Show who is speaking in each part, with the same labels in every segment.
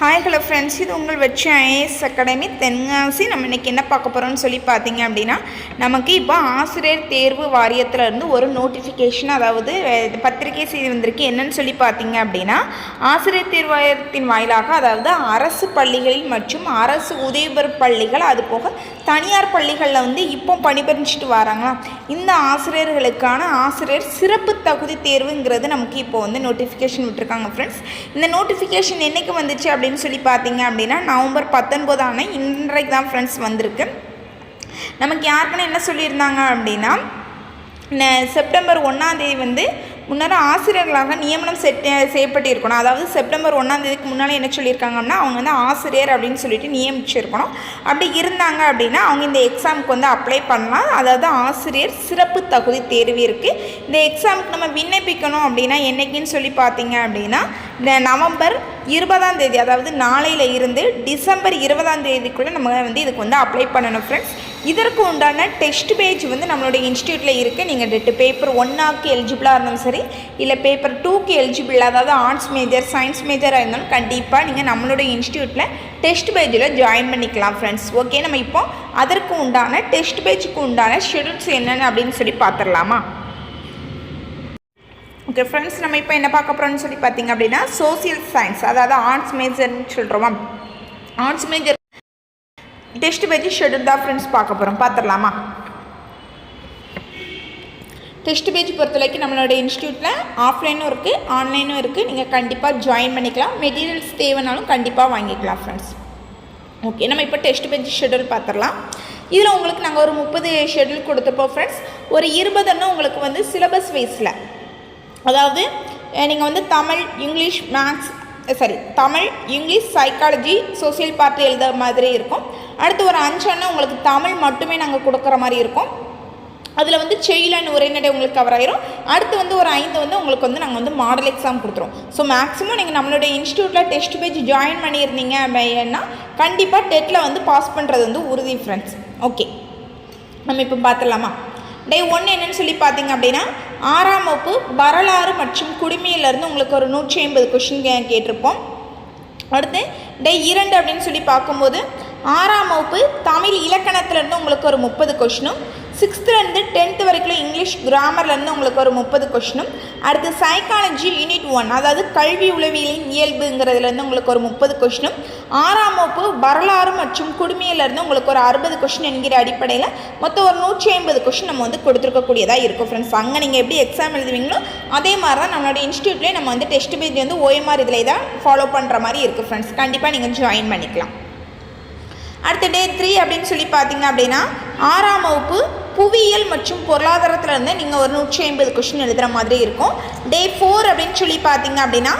Speaker 1: Hi hello friends இது உங்கள் வச்சு ஐஏஎஸ் அகாடமி தென்காசி. நம்ம இன்றைக்கி என்ன பார்க்க போகிறோம்னு சொல்லி பார்த்தீங்க அப்படின்னா நமக்கு இப்போ ஆசிரியர் தேர்வு வாரியத்தில் இருந்து ஒரு நோட்டிஃபிகேஷன் அதாவது பத்திரிகை செய்தி வந்திருக்கு. என்னன்னு சொல்லி பார்த்தீங்க அப்படின்னா ஆசிரியர் தேர்வு வாரியத்தின் வாயிலாக அதாவது அரசு பள்ளிகளில் மற்றும் அரசு உதவி பள்ளிகள் அது போக தனியார் பள்ளிகளில் வந்து இப்போ பணிபுரிஞ்சிட்டு வராங்களா இந்த ஆசிரியர்களுக்கான ஆசிரியர் சிறப்பு தகுதி தேர்வுங்கிறது நமக்கு இப்போ வந்து நோட்டிஃபிகேஷன் விட்டுருக்காங்க ஃப்ரெண்ட்ஸ் இந்த நோட்டிஃபிகேஷன் என்னைக்கு வந்துச்சு அப்படின்னு சொல்லி பார்த்தீங்க அப்படின்னா நவம்பர் பத்தொன்பதான இன்றைக்கு தான் ஃப்ரெண்ட்ஸ் வந்திருக்கு. நமக்கு யாருக்குன்னு என்ன சொல்லியிருந்தாங்க அப்படின்னா செப்டம்பர் ஒன்றாந்தேதி வந்து முன்னர் ஆசிரியர்களாக நியமனம் செட் செய்யப்பட்டிருக்கணும். அதாவது செப்டம்பர் ஒன்றாம் தேதிக்கு முன்னால் என்ன சொல்லியிருக்காங்கன்னா அவங்க வந்து ஆசிரியர் அப்படின்னு சொல்லிட்டு நியமிச்சிருக்கணும். அப்படி இருந்தாங்க அப்படின்னா அவங்க இந்த எக்ஸாமுக்கு வந்து அப்ளை பண்ணலாம். அதாவது ஆசிரியர் சிறப்பு தகுதி தேர்வு இருக்குது இந்த எக்ஸாமுக்கு நம்ம விண்ணப்பிக்கணும் அப்படின்னா என்னைக்குன்னு சொல்லி பார்த்தீங்க அப்படின்னா இந்த நவம்பர் இருபதாம் தேதி அதாவது நாளையில் இருந்து டிசம்பர் இருபதாம் தேதிக்குள்ளே நம்ம வந்து இதுக்கு வந்து அப்ளை பண்ணணும் ஃப்ரெண்ட்ஸ் இதற்கு உண்டான டெஸ்ட் பேஜ் வந்து நம்மளுடைய இன்ஸ்டியூட்டில் இருக்குது நீங்கள் டெட்டு பேப்பர் ஒன்னாக்கு எலிஜிபிளாக இருந்தாலும் சரி இல்லை பேப்பர் டூக்கு எலிஜிபிள் அதாவது ஆர்ட்ஸ் மேஜர் சயின்ஸ் மேஜராக இருந்தாலும் கண்டிப்பாக நீங்கள் நம்மளுடைய இன்ஸ்டியூட்டில் டெஸ்ட் பேஜில் ஜாயின் பண்ணிக்கலாம் ஃப்ரெண்ட்ஸ் ஓகே நம்ம இப்போ அதற்கு உண்டான டெஸ்ட் பேஜுக்கு உண்டான ஷெடியூல்ஸ் என்னென்னு அப்படின்னு சொல்லி பார்த்துடலாமா? ஓகே ஃப்ரெண்ட்ஸ் நம்ம இப்போ என்ன பார்க்க போகிறோம்னு சொல்லி பார்த்தீங்க அப்படின்னா சோசியல் சயின்ஸ் அதாவது ஆர்ட்ஸ் மேஜர்னு சொல்கிறோமா arts major test page schedule தான் ஃப்ரெண்ட்ஸ் பார்க்க போகிறோம் பார்த்துடலாமா? டெஸ்ட் பேஜ் பொறுத்த வரைக்கும் நம்மளோட இன்ஸ்டியூட்டில் ஆஃப்லைனும் இருக்குது ஆன்லைனும் இருக்குது நீங்கள் கண்டிப்பாக ஜாயின் பண்ணிக்கலாம். மெட்டீரியல்ஸ் தேவைனாலும் கண்டிப்பாக வாங்கிக்கலாம் ஃப்ரெண்ட்ஸ் ஓகே நம்ம இப்போ டெஸ்ட் பேஜ் ஷெடியூல் பார்த்துடலாம். இதில் உங்களுக்கு நாங்கள் ஒரு முப்பது ஷெடியூல் கொடுத்துருப்போம் ஃப்ரெண்ட்ஸ் ஒரு இருபதுன்னு உங்களுக்கு வந்து சிலபஸ் வைஸில் அதாவது நீங்கள் வந்து Tamil English maths sorry Tamil English psychology social party எழுத மாதிரி இருக்கும். அடுத்து ஒரு அஞ்சு உங்களுக்கு தமிழ் மட்டுமே நாங்கள் கொடுக்குற மாதிரி இருக்கும். அதில் வந்து செயலன் உரைநடை உங்களுக்கு கவர் ஆயிரும். அடுத்து வந்து ஒரு ஐந்து வந்து உங்களுக்கு வந்து நாங்கள் வந்து மாடல் எக்ஸாம் கொடுத்துருவோம். ஸோ மேக்ஸிமம் நீங்கள் நம்மளுடைய இன்ஸ்டியூட்டில் டெஸ்ட் பேஜ் ஜாயின் பண்ணியிருந்தீங்க அப்படின்னா கண்டிப்பாக டெட்டில் வந்து பாஸ் பண்ணுறது வந்து உறுதி ஃப்ரெண்ட்ஸ் ஓகே நம்ம இப்போ பார்த்துடலாமா டே ஒன்று என்னன்னு சொல்லி பார்த்தீங்க அப்படின்னா ஆறாம் வகுப்பு வரலாறு மற்றும் குடிமையிலேருந்து உங்களுக்கு ஒரு நூற்றி ஐம்பது கொஷின் கேட்டிருப்போம். அடுத்து டே இரண்டு அப்படின்னு சொல்லி பார்க்கும்போது ஆறாம் வகுப்பு தமிழ் இலக்கணத்துலேருந்து உங்களுக்கு ஒரு முப்பது கொஷினும் சிக்ஸ்த்துலேருந்து டென்த்து வரைக்கும் இங்கிலீஷ் கிராமர்லேருந்து உங்களுக்கு ஒரு முப்பது கொஷினும் அடுத்து சைக்காலஜி யூனிட் ஒன் அதாவது கல்வி உளவியலின் இயல்புங்கிறதுலேருந்து உங்களுக்கு ஒரு முப்பது கொஷினும் ஆறாம் வகுப்பு வரலாறு மற்றும் குடுமையிலேருந்து உங்களுக்கு ஒரு அறுபது கொஷின் என்கிற அடிப்படையில் மொத்தம் ஒரு நூற்றி ஐம்பது கொஷின் நம்ம வந்து கொடுத்துருக்கக்கூடியதாக இருக்கும் ஃப்ரெண்ட்ஸ் அங்கே நீங்கள் எப்படி எக்ஸாம் எழுதுவீங்களோ அதே மாதிரி தான் நம்மளோட இன்ஸ்டியூட்லேயே நம்ம வந்து டெஸ்ட் பேஜ் வந்து ஓஎம்ஆர் இதில் தான் ஃபாலோ பண்ணுற மாதிரி இருக்குது ஃப்ரெண்ட்ஸ் கண்டிப்பாக நீங்கள் ஜாயின் பண்ணிக்கலாம். அடுத்த டே த்ரீ அப்படின்னு சொல்லி பார்த்தீங்க அப்படின்னா ஆறாம் வகுப்பு புவியியல் மற்றும் பொருளாதாரத்தில் இருந்து நீங்கள் ஒரு நூற்றி ஐம்பது கொஷின் எழுதுகிற மாதிரி இருக்கும். டே ஃபோர் அப்படின்னு சொல்லி பார்த்தீங்க அப்படின்னா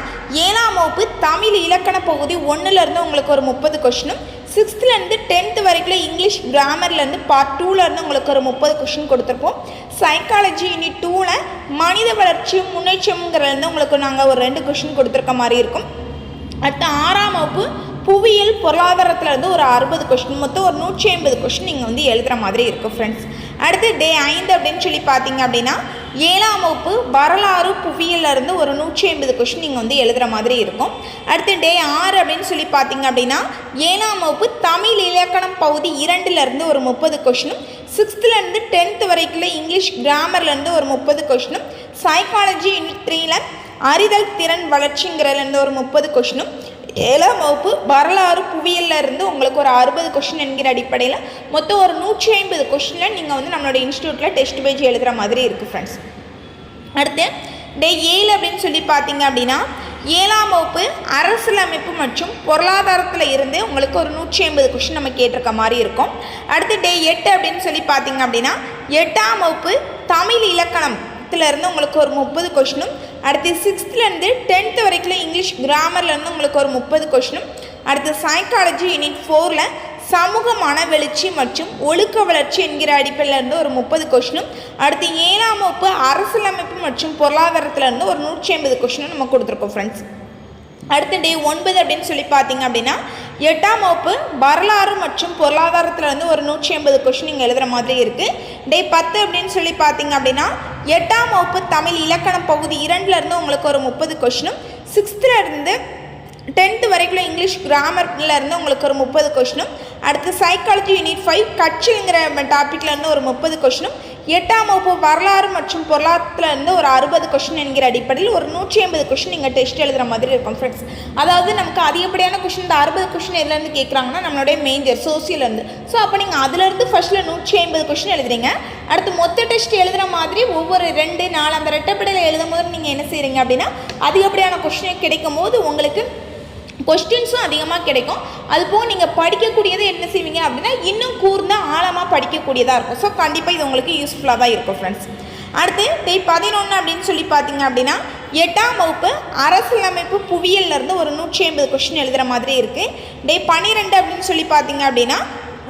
Speaker 1: ஏழாம் வகுப்பு தமிழ் இலக்கண பகுதி ஒன்றுலேருந்து உங்களுக்கு ஒரு முப்பது கொஷினும் சிக்ஸ்த்துலேருந்து டென்த்து வரைக்கும் இங்கிலீஷ் கிராமர்லேருந்து பார்ட் டூலேருந்து உங்களுக்கு ஒரு முப்பது கொஷின் கொடுத்துருப்போம். சைக்காலஜி யூனிட் டூவில் மனித வளர்ச்சி முன்னேற்றம்ங்கிறதுலேருந்து உங்களுக்கு நாங்கள் ஒரு ரெண்டு கொஷின் கொடுத்துருக்க மாதிரி இருக்கும். அடுத்து ஆறாம் வகுப்பு புவியியல் பொருளாதாரத்தில் இருந்து ஒரு அறுபது கொஷின் மொத்தம் ஒரு நூற்றி ஐம்பது கொஷின் நீங்கள் வந்து எழுதுகிற மாதிரி இருக்கும் ஃப்ரெண்ட்ஸ் அடுத்து டே ஐந்து அப்படின்னு சொல்லி பார்த்தீங்க அப்படின்னா ஏழாம் வகுப்பு வரலாறு புவியிலிருந்து ஒரு நூற்றி ஐம்பது கொஷின் நீங்கள் வந்து எழுதுகிற மாதிரி இருக்கும். அடுத்து டே ஆறு அப்படின்னு சொல்லி பார்த்தீங்க அப்படின்னா ஏழாம் வகுப்பு தமிழ் இலக்கணம் பகுதி இரண்டுலேருந்து ஒரு முப்பது கொஷினும் சிக்ஸ்த்துலேருந்து டென்த்து வரைக்குள்ள இங்கிலீஷ் கிராமர்லேருந்து ஒரு முப்பது கொஷினும் சைக்காலஜி யூனிட் அறிதல் திறன் வளர்ச்சிங்கிறதுலேருந்து ஒரு முப்பது கொஷினும் ஏழாம் வகுப்பு வரலாறு புவியியலில் இருந்து உங்களுக்கு ஒரு அறுபது கொஷின் என்கிற அடிப்படையில் மொத்தம் ஒரு நூற்றி ஐம்பது கொஷினில் நீங்கள் வந்து நம்மளோட இன்ஸ்டியூட்டில் டெஸ்ட் பேஜ் எழுதுகிற மாதிரி இருக்குது ஃப்ரெண்ட்ஸ் அடுத்து டே ஏழு அப்படின்னு சொல்லி பார்த்தீங்க அப்படின்னா ஏழாம் வகுப்பு அரசியலமைப்பு மற்றும் பொருளாதாரத்தில் இருந்து உங்களுக்கு ஒரு நூற்றி ஐம்பது கொஷின் நம்ம கேட்டிருக்க மாதிரி இருக்கும். அடுத்து டே எட்டு அப்படின்னு சொல்லி பார்த்தீங்க அப்படின்னா எட்டாம் வகுப்பு தமிழ் இலக்கணம் இருந்து உங்களுக்கு ஒரு முப்பது கொஷினும் அடுத்து சிக்ஸ்த்துலேருந்து டென்த்து வரைக்கும் இங்கிலீஷ் கிராமர்லேருந்து உங்களுக்கு ஒரு முப்பது கொஷினும் அடுத்து சைக்காலஜி யூனிட் ஃபோரில் சமூக மன வெளிச்சி மற்றும் ஒழுக்க வளர்ச்சி என்கிற அடிப்படையிலேருந்து ஒரு முப்பது கொஷினும் அடுத்து ஏழாம் வகுப்பு அரசியலமைப்பு மற்றும் பொருளாதாரத்திலேருந்து ஒரு நூற்றி ஐம்பது கொஷினும் நம்ம கொடுத்துருக்கோம் ஃப்ரெண்ட்ஸ் அடுத்த டே ஒன்பது அப்படின்னு சொல்லி பார்த்தீங்க அப்படின்னா எட்டாம் வகுப்பு வரலாறு மற்றும் பொருளாதாரத்தில் வந்து ஒரு நூற்றி ஐம்பது கொஷின் நீங்கள் எழுதுகிற மாதிரி இருக்குது டே பத்து அப்படின்னு சொல்லி பார்த்தீங்க அப்படின்னா எட்டாம் வகுப்பு தமிழ் இலக்கண பகுதி இரண்டுலேருந்து உங்களுக்கு ஒரு முப்பது கொஷினும் சிக்ஸ்த்துலேருந்து டென்த்து வரைக்கும் இங்கிலீஷ் கிராமர்லேருந்து உங்களுக்கு ஒரு முப்பது கொஷினும் அடுத்து சைக்காலஜி யூனிட் ஃபைவ் கட்சிங்கிற டாப்பிக்கில் இருந்து ஒரு முப்பது கொஷினும் எட்டாம் வகுப்பு வரலாறு மற்றும் பொருளாதாரத்துலேருந்து ஒரு அறுபது கொஷின் என்கிற அடிப்படையில் ஒரு நூற்றி ஐம்பது கொஷின் நீங்கள் டெஸ்ட் எழுதுகிற மாதிரி இருக்கும் ஃப்ரெண்ட்ஸ் அதாவது நமக்கு அதிகப்படியான கொஷின் இந்த அறுபது கொஷின் எதுலேருந்து கேட்குறாங்கன்னா நம்மளுடைய மேஜர் சோசியலேருந்து ஸோ அப்போ நீங்கள் அதுலேருந்து ஃபஸ்ட்டில் நூற்றி ஐம்பது கொஷின் எழுதுறீங்க. அடுத்து மொத்த டெஸ்ட் எழுதுகிற மாதிரி ஒவ்வொரு ரெண்டு நாலு அந்த ரெட்டப்படையில் எழுதும் போது நீங்கள் என்ன செய்கிறீங்க அப்படின்னா அதிகப்படியான கொஷின் கிடைக்கும் போது உங்களுக்கு கொஸ்டின்ஸும் அதிகமாக கிடைக்கும். அது போக நீங்கள் படிக்கக்கூடியதை என்ன செய்வீங்க அப்படின்னா இன்னும் கூர்ந்த ஆழமாக படிக்கக்கூடியதாக இருக்கும். ஸோ கண்டிப்பாக இது உங்களுக்கு யூஸ்ஃபுல்லாக தான் இருக்கும் ஃப்ரெண்ட்ஸ் அடுத்து டே பதினொன்று அப்படின்னு சொல்லி பார்த்தீங்க அப்படின்னா எட்டாம் வகுப்பு அரசியலமைப்பு புவியியல்லருந்து ஒரு நூற்றி ஐம்பது கொஸ்டின் எழுதுகிற மாதிரி இருக்குது டே பன்னிரெண்டு அப்படின்னு சொல்லி பார்த்தீங்க அப்படின்னா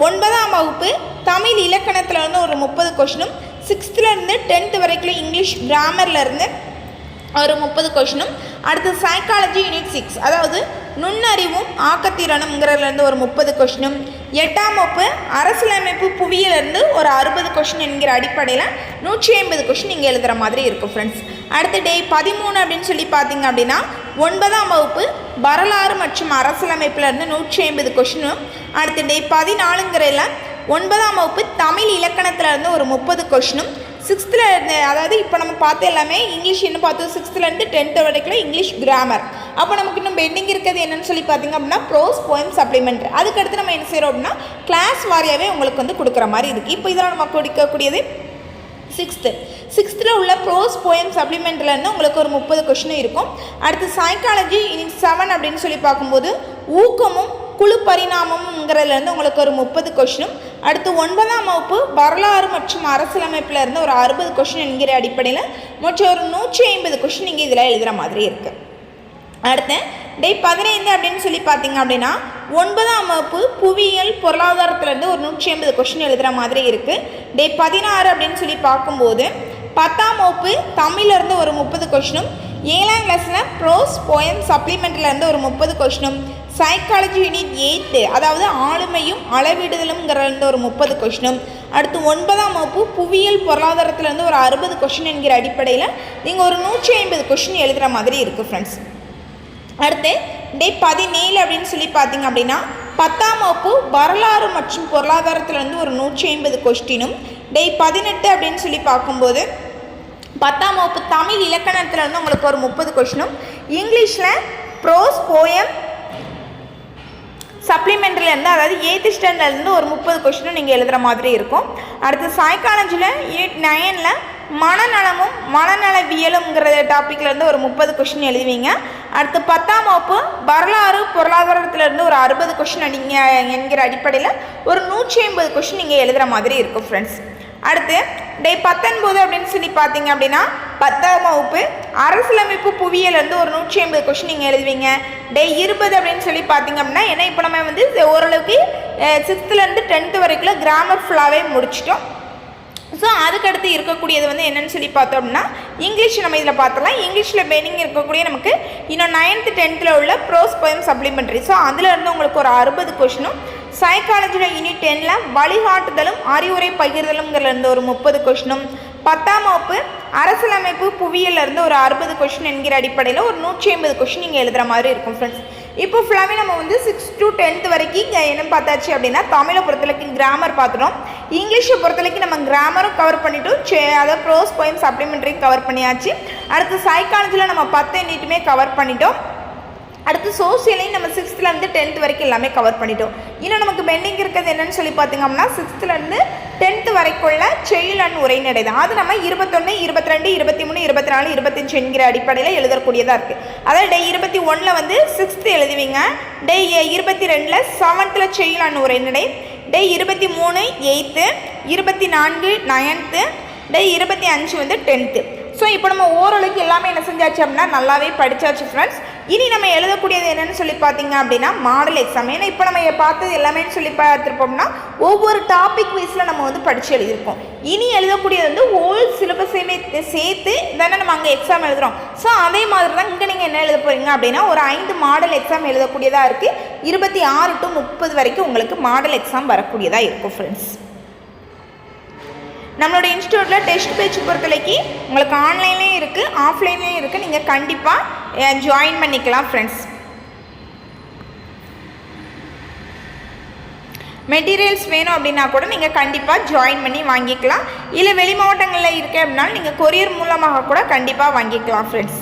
Speaker 1: ஒன்பதாம் வகுப்பு தமிழ் இலக்கணத்துலேருந்து ஒரு முப்பது கொஷினும் சிக்ஸ்த்துலேருந்து டென்த்து வரைக்கும் இங்கிலீஷ் கிராமர்ல இருந்து ஒரு முப்பது கொஷினும் அடுத்து சைக்காலஜி யூனிட் சிக்ஸ் அதாவது நுண்ணறிவும் ஆக்கத்திறனுங்கிறதுலேருந்து ஒரு முப்பது கொஷினும் எட்டாம் வகுப்பு அரசியலமைப்பு புவியிலேருந்து ஒரு அறுபது கொஷின் என்கிற அடிப்படையில் நூற்றி ஐம்பது கொஷின் இங்கே எழுதுகிற மாதிரி இருக்கும் ஃப்ரெண்ட்ஸ் அடுத்த டே பதிமூணு அப்படின்னு சொல்லி பார்த்தீங்க அப்படின்னா ஒன்பதாம் வகுப்பு வரலாறு மற்றும் அரசியலமைப்புலேருந்து நூற்றி ஐம்பது கொஷினும் அடுத்த டே பதினாலுங்கிறதில் ஒன்பதாம் வகுப்பு தமிழ் இலக்கணத்துலேருந்து ஒரு முப்பது கொஷினும் சிக்ஸ்த்தில் அதாவது இப்போ நம்ம பார்த்த எல்லாமே இங்கிலீஷ் என்ன பார்த்தோம் சிக்ஸ்த்துலேருந்து டென்த்து வரைக்கும் இங்கிலீஷ் கிராமர் அப்போ நமக்கு இன்னும் பெண்டிங் இருக்கிறது என்னென்னு சொல்லி பார்த்தீங்க அப்படின்னா ப்ரோஸ் போயம் சப்ளிமெண்ட் அதுக்கடுத்து நம்ம என்ன செய்கிறோம் அப்படின்னா கிளாஸ் வாரியாகவே உங்களுக்கு வந்து கொடுக்குற மாதிரி இருக்குது இப்போ இதெல்லாம் நம்ம கொடுக்கக்கூடியது சிக்ஸ்த்து சிக்ஸ்த்தில் உள்ள ப்ரோஸ் போயம் சப்ளிமெண்ட்லேருந்து உங்களுக்கு ஒரு முப்பது கொஷினும் இருக்கும். அடுத்து சைக்காலஜி இன் செவன் அப்படின்னு சொல்லி பார்க்கும்போது ஊக்கமும் குழு பரிணாமம்ங்கிறதுலேருந்து உங்களுக்கு ஒரு முப்பது கொஷினும் அடுத்து ஒன்பதாம் வகுப்பு வரலாறு மற்றும் அரசியலமைப்பில் இருந்து ஒரு அறுபது கொஷின் என்கிற அடிப்படையில் மொத்தம் ஒரு நூற்றி ஐம்பது கொஷின் இங்கே இதில் எழுதுகிற மாதிரி இருக்குது அடுத்து டே பதினைந்து அப்படின்னு சொல்லி பார்த்தீங்க அப்படின்னா ஒன்பதாம் வகுப்பு புவியியல் பொருளாதாரத்துலேருந்து ஒரு நூற்றி ஐம்பது கொஷின் எழுதுகிற மாதிரி இருக்குது டே பதினாறு அப்படின்னு சொல்லி பார்க்கும்போது பத்தாம் வகுப்பு தமிழ்லேருந்து ஒரு முப்பது கொஷினும் ஏழாம் கிளாஸில் ப்ரோஸ் போயம் சப்ளிமெண்ட்லேருந்து ஒரு முப்பது கொஷினும் சைக்காலஜி யூனிட் எயித்து அதாவது ஆளுமையும் அளவிடுதலும்ங்கிற ஒரு முப்பது கொஷினும் அடுத்து ஒன்பதாம் வகுப்பு புவியியல் பொருளாதாரத்துலேருந்து ஒரு அறுபது கொஷின் என்கிற அடிப்படையில் நீங்கள் ஒரு நூற்றி ஐம்பது கொஷின் எழுதுகிற மாதிரி இருக்குது ஃப்ரெண்ட்ஸ் அடுத்து டே பதினேழு அப்படின்னு சொல்லி பார்த்தீங்க அப்படின்னா பத்தாம் வகுப்பு வரலாறு மற்றும் பொருளாதாரத்துலேருந்து ஒரு நூற்றி ஐம்பது கொஸ்டினும் டே பதினெட்டு அப்படின்னு சொல்லி பார்க்கும்போது பத்தாம் வகுப்பு தமிழ் இலக்கணத்துலேருந்து உங்களுக்கு ஒரு முப்பது கொஷினும் இங்கிலீஷில் ப்ரோஸ் போயம் சப்ளிமெண்ட்ரிலேருந்து அதாவது எயித்து ஸ்டாண்டர்ட்லேருந்து ஒரு முப்பது கொஷினும் நீங்கள் எழுதுகிற மாதிரி இருக்கும். அடுத்து சைக்காலஜியில் யூனிட் நைனில் மனநலமும் மனநலவியலுங்கிற டாப்பிக்லேருந்து ஒரு முப்பது கொஷின் எழுதுவீங்க. அடுத்து பத்தாம் வகுப்பு வரலாறு பொருளாதாரத்துலேருந்து ஒரு அறுபது கொஷின் நீங்கள் என்கிற அடிப்படையில் ஒரு நூற்றி ஐம்பது கொஷின் நீங்கள் எழுதுகிற மாதிரி இருக்கும் ஃப்ரெண்ட்ஸ் அடுத்து டே பத்தொன்பது அப்படின்னு சொல்லி பார்த்தீங்க அப்படின்னா பத்தாம் வகுப்பு அரசியலமைப்பு புவியியலேருந்து ஒரு நூற்றி ஐம்பது கொஷின் நீங்கள் எழுதுவீங்க. டே இருபது அப்படின்னு சொல்லி பார்த்தீங்க அப்படின்னா ஏன்னா இப்போ நம்ம வந்து ஓரளவுக்கு சிக்ஸ்த்துலேருந்து டென்த்து வரைக்கும் கிராமர் ஃபுல்லாகவே முடிச்சிட்டோம். ஸோ அதுக்கடுத்து இருக்கக்கூடியது வந்து என்னென்னு சொல்லி பார்த்தோம் அப்படின்னா இங்கிலீஷ் நம்ம இதில் பார்த்தலாம் இங்கிலீஷில் பெயினிங் இருக்கக்கூடிய நமக்கு இன்னும் நைன்த்து டென்த்தில் உள்ள ப்ரோஸ் போயம் சப்ளிமெண்ட்ரி ஸோ அதில் இருந்து உங்களுக்கு ஒரு அறுபது கொஷினும் சைக்காலஜியில் யூனிட் டென்னில் வழிகாட்டுதலும் அறிவுரை பகிர்தலுங்கிறதுலேருந்து ஒரு முப்பது கொஷினும் பத்தாம் வகுப்பு அரசியலமைப்பு புவியியல்ல இருந்து ஒரு அறுபது கொஷின் என்கிற அடிப்படையில் ஒரு நூற்றி ஐம்பது கொஷின் நீங்கள் எழுதுகிற மாதிரி இருக்கும் ஃப்ரெண்ட்ஸ் இப்போ ஃபுல்லாகவே நம்ம வந்து சிக்ஸ் டு டென்த் வரைக்கும் இங்கே என்ன பார்த்தாச்சு அப்படின்னா தமிழை பொறுத்தவரைக்கும் கிராமர் பார்த்துட்டோம். இங்கிலீஷை பொறுத்தவரைக்கும் நம்ம கிராமரும் கவர் பண்ணிட்டோம். சே அதாவது ப்ரோஸ் போயம் சப்ளிமெண்ட்ரியும் கவர் பண்ணியாச்சு. அடுத்து சைக்காலஜியில் நம்ம பத்து நீட்டுமே கவர் பண்ணிட்டோம். அடுத்து சோசியலையும் நம்ம சிக்ஸ்த்துலேருந்து டென்த் வரைக்கும் எல்லாமே கவர் பண்ணிட்டோம். இன்னும் நமக்கு பெண்டிங் இருக்கிறது என்னன்னு சொல்லி பார்த்தீங்க அப்படின்னா சிக்ஸ்த்துலேருந்து டென்த்து வரைக்குள்ள செயல் அண்ட் உரைநடை தான். அது நம்ம இருபத்தொன்று இருபத்தி ரெண்டு இருபத்தி மூணு இருபத்தி நாலு இருபத்தஞ்சு என்கிற அடிப்படையில் எழுதக்கூடியதாக இருக்குது அதாவது டே இருபத்தி ஒன்றில் வந்து சிக்ஸ்த்து எழுதுவீங்க. டே இருபத்தி ரெண்டில் செவன்த்தில் செயல் அண்ட் உரைநடை. டே இருபத்தி மூணு எயித்து இருபத்தி நான்கு நைன்த்து டே இருபத்தி அஞ்சு வந்து டென்த்து ஸோ இப்போ நம்ம ஓரளவுக்கு எல்லாமே என்ன செஞ்சாச்சு அப்படின்னா நல்லாவே படித்தாச்சு ஃப்ரெண்ட்ஸ் இனி நம்ம எழுதக்கூடியது என்னென்னு சொல்லி பார்த்தீங்க அப்படின்னா மாடல் எக்ஸாம் ஏன்னா இப்போ நம்ம பார்த்தது எல்லாமே சொல்லி பார்த்துருப்போம்னா ஒவ்வொரு டாபிக் வைஸில் நம்ம வந்து படித்து எழுதியிருக்கோம். இனி எழுதக்கூடியது வந்து ஹோல் சிலபஸையுமே சேர்த்து தானே நம்ம அங்கே எக்ஸாம் எழுதுகிறோம் ஸோ அதே மாதிரி தான் இங்கே நீங்கள் என்ன எழுத போகிறீங்க அப்படின்னா ஒரு ஐந்து மாடல் எக்ஸாம் எழுதக்கூடியதாக இருக்குது இருபத்தி ஆறு டு முப்பது வரைக்கும் உங்களுக்கு மாடல் எக்ஸாம் வரக்கூடியதாக இருக்கும் ஃப்ரெண்ட்ஸ் நம்மளோட இன்ஸ்டியூட்டில் டெஸ்ட் பேச்சு பொறுத்தலைக்கு உங்களுக்கு ஆன்லைன்லேயும் இருக்குது ஆஃப்லைன்லேயும் இருக்குது நீங்கள் கண்டிப்பாக ஜாயின் பண்ணிக்கலாம் ஃப்ரெண்ட்ஸ் மெட்டீரியல்ஸ் வேணும் அப்படின்னா கூட நீங்கள் கண்டிப்பாக ஜாயின் பண்ணி வாங்கிக்கலாம். இல்லை வெளி மாவட்டங்களில் இருக்கேன் அப்படின்னாலும் நீங்கள் கொரியர் மூலமாக கூட கண்டிப்பாக வாங்கிக்கலாம் ஃப்ரெண்ட்ஸ்